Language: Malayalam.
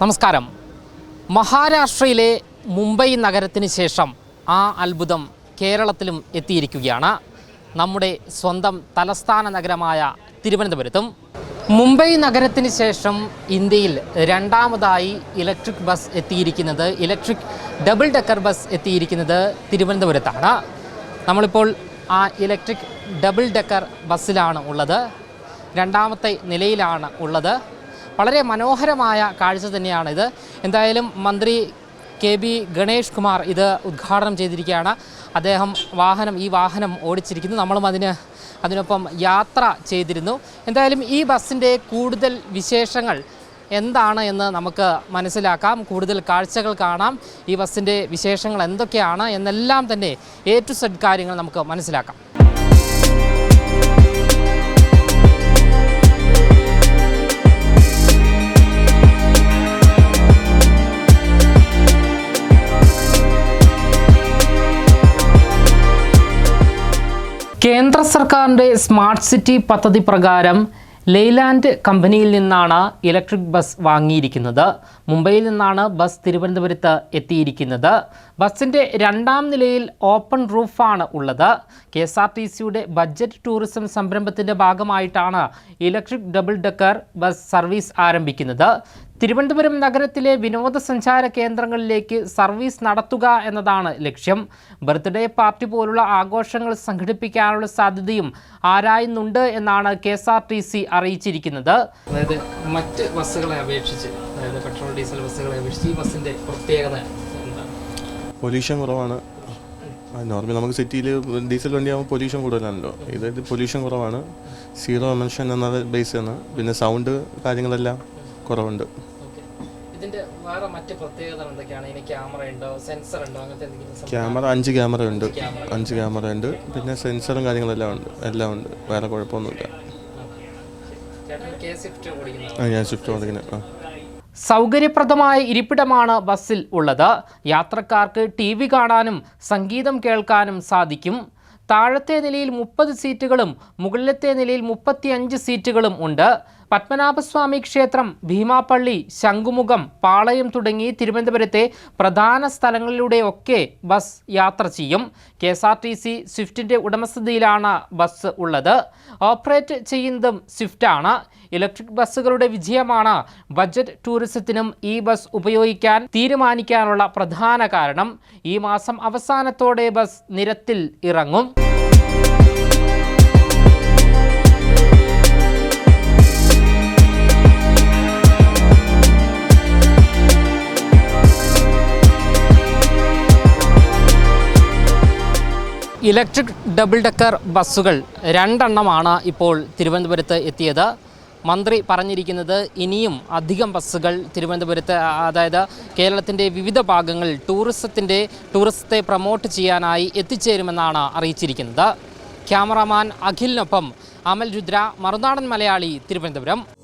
നമസ്കാരം. മഹാരാഷ്ട്രയിലെ മുംബൈ നഗരത്തിന് ശേഷം ആ അത്ഭുതം കേരളത്തിലും എത്തിയിരിക്കുകയാണ്. നമ്മുടെ സ്വന്തം തലസ്ഥാന നഗരമായ തിരുവനന്തപുരത്തും. മുംബൈ നഗരത്തിന് ശേഷം ഇന്ത്യയിൽ രണ്ടാമതായി ഇലക്ട്രിക് ബസ് എത്തിയിരിക്കുന്നത് ഇലക്ട്രിക് ഡബിൾ ഡെക്കർ ബസ് എത്തിയിരിക്കുന്നത് തിരുവനന്തപുരത്താണ്. നമ്മളിപ്പോൾ ആ ഇലക്ട്രിക് ഡബിൾ ഡെക്കർ ബസ്സിലാണ് ഉള്ളത്. രണ്ടാമത്തെ നിലയിലാണ് ഉള്ളത്. വളരെ മനോഹരമായ കാഴ്ച ഇത് എന്തായാലും മന്ത്രി കെ ബി ഗണേഷ് കുമാർ ഇത് ഉദ്ഘാടനം ചെയ്തിരിക്കുകയാണ്. അദ്ദേഹം വാഹനം ഈ വാഹനം ഓടിച്ചിരിക്കുന്നു. നമ്മളും അതിന് അതിനൊപ്പം യാത്ര ചെയ്തിരുന്നു. എന്തായാലും ഈ ബസ്സിന്റെ കൂടുതൽ വിശേഷങ്ങൾ എന്താണ് എന്ന് നമുക്ക് മനസ്സിലാക്കാം. കൂടുതൽ കാഴ്ചകൾ കാണാം. ഈ ബസ്സിന്റെ വിശേഷങ്ങൾ എന്തൊക്കെയാണ് എന്നെല്ലാം തന്നെ ടു സെഡ് കാര്യങ്ങൾ നമുക്ക് മനസ്സിലാക്കാം. കേന്ദ്ര സർക്കാരിന്റെ സ്മാർട്ട് സിറ്റി പദ്ധതി പ്രകാരം ലെയ്ലാൻഡ് കമ്പനിയിൽ നിന്നാണ് ഇലക്ട്രിക് ബസ് വാങ്ങിയിരിക്കുന്നത്. മുംബൈയിൽ നിന്നാണ് ബസ് തിരുവനന്തപുരത്ത് എത്തിയിരിക്കുന്നത്. ബസ്സിന്റെ രണ്ടാം നിലയിൽ ഓപ്പൺ റൂഫാണ് ഉള്ളത്. കെ എസ് ആർ ടി സിയുടെ ബഡ്ജറ്റ് ടൂറിസം സംരംഭത്തിന്റെ ഭാഗമായിട്ടാണ് electric double decker bus service ആരംഭിക്കുന്നത്. തിരുവനന്തപുരം നഗരത്തിലെ വിനോദസഞ്ചാര കേന്ദ്രങ്ങളിലേക്ക് സർവീസ് നടത്തുക എന്നതാണ് ലക്ഷ്യം. ബർത്ത്ഡേ പാർട്ടി പോലുള്ള ആഘോഷങ്ങൾ സംഘടിപ്പിക്കാനുള്ള സാധ്യതയും ആരായുന്നുണ്ട് എന്നാണ് K S R T C അറിയിച്ചിരിക്കുന്നത്. അതായത് മറ്റ് ബസ്സുകളെ അപേക്ഷിച്ച് അതായത് പെട്രോൾ ഡീസൽ ബസ്സുകളെ അപേക്ഷിച്ച് ഈ ബസ്സിന്റെ പ്രത്യേകത എന്താണ്? പൊല്യൂഷൻ കുറവാണ്. നോർമലി നമുക്ക് സിറ്റിയിൽ ഡീസൽ വണ്ടിയാകുമ്പോൾ പൊല്യൂഷൻ കൂടുതലാണല്ലോ. ഇത് പൊല്യൂഷൻ കുറവാണ്. സീറോ എമിഷൻ എന്നത് ബേസ് ആണ്. പിന്നെ സൗണ്ട് കാര്യങ്ങളെല്ലാം കുറവുണ്ട്. ഓക്കെ. ഇതിന്റെ വേറെ മറ്റ് പ്രത്യേകത എന്തൊക്കെയാണ്? ഇതിന് ക്യാമറ ഉണ്ടോ? സെൻസർ ഉണ്ടോ? അങ്ങനത്തെ എന്തെങ്കിലും ക്യാമറ അഞ്ച് ക്യാമറ ഉണ്ട്. അഞ്ച് ക്യാമറ ഉണ്ട്. പിന്നെ സെൻസറും കാര്യങ്ങളെല്ലാം ഉണ്ട്. എല്ലാം ഉണ്ട്. വേറെ കുഴപ്പമൊന്നുമില്ല. ആ ഞാൻ സ്വിഫ്റ്റ് ഓടിക്കുന്നത് ആ. സൗകര്യപ്രദമായ ഇരിപ്പിടമാണ് ബസ്സിൽ ഉള്ളത്. യാത്രക്കാർക്ക് ടി വി കാണാനും സംഗീതം കേൾക്കാനും സാധിക്കും. താഴത്തെ നിലയിൽ മുപ്പത് സീറ്റുകളും മുകളിലത്തെ നിലയിൽ മുപ്പത്തിയഞ്ച് സീറ്റുകളും ഉണ്ട്. പത്മനാഭസ്വാമി ക്ഷേത്രം ഭീമാപ്പള്ളി ശംഖുമുഖം പാളയം തുടങ്ങി തിരുവനന്തപുരത്തെ പ്രധാന സ്ഥലങ്ങളിലൂടെയൊക്കെ ബസ് യാത്ര ചെയ്യും. K S R T C സ്വിഫ്റ്റിന്റെ ഉടമസ്ഥതയിലാണ് ബസ് ഉള്ളത്. ഓപ്പറേറ്റ് ചെയ്യുന്നതും സ്വിഫ്റ്റാണ്. ഇലക്ട്രിക് ബസ്സുകളുടെ വിജയമാണ്. ബജറ്റ് ടൂറിസത്തിനും ഈ ബസ് ഉപയോഗിക്കാൻ തീരുമാനിക്കാനുള്ള പ്രധാന കാരണം. ഈ മാസം അവസാനത്തോടെ ബസ് നിരത്തിൽ ഇറങ്ങും. ഇലക്ട്രിക് ഡബിൾ ഡെക്കർ ബസ്സുകൾ രണ്ടെണ്ണമാണ് ഇപ്പോൾ തിരുവനന്തപുരത്ത് എത്തിയത്. മന്ത്രി പറഞ്ഞിരിക്കുന്നത് ഇനിയും അധികം ബസ്സുകൾ തിരുവനന്തപുരത്ത് അതായത് കേരളത്തിന്റെ വിവിധ ഭാഗങ്ങളിൽ ടൂറിസത്തിന്റെ ടൂറിസത്തെ പ്രൊമോട്ട് ചെയ്യാനായി എത്തിച്ചേരുമെന്നാണ് അറിയിച്ചിരിക്കുന്നത്. ക്യാമറാമാൻ അഖിലിനൊപ്പം അമൽ രുദ്ര മറുനാടൻ മലയാളി തിരുവനന്തപുരം.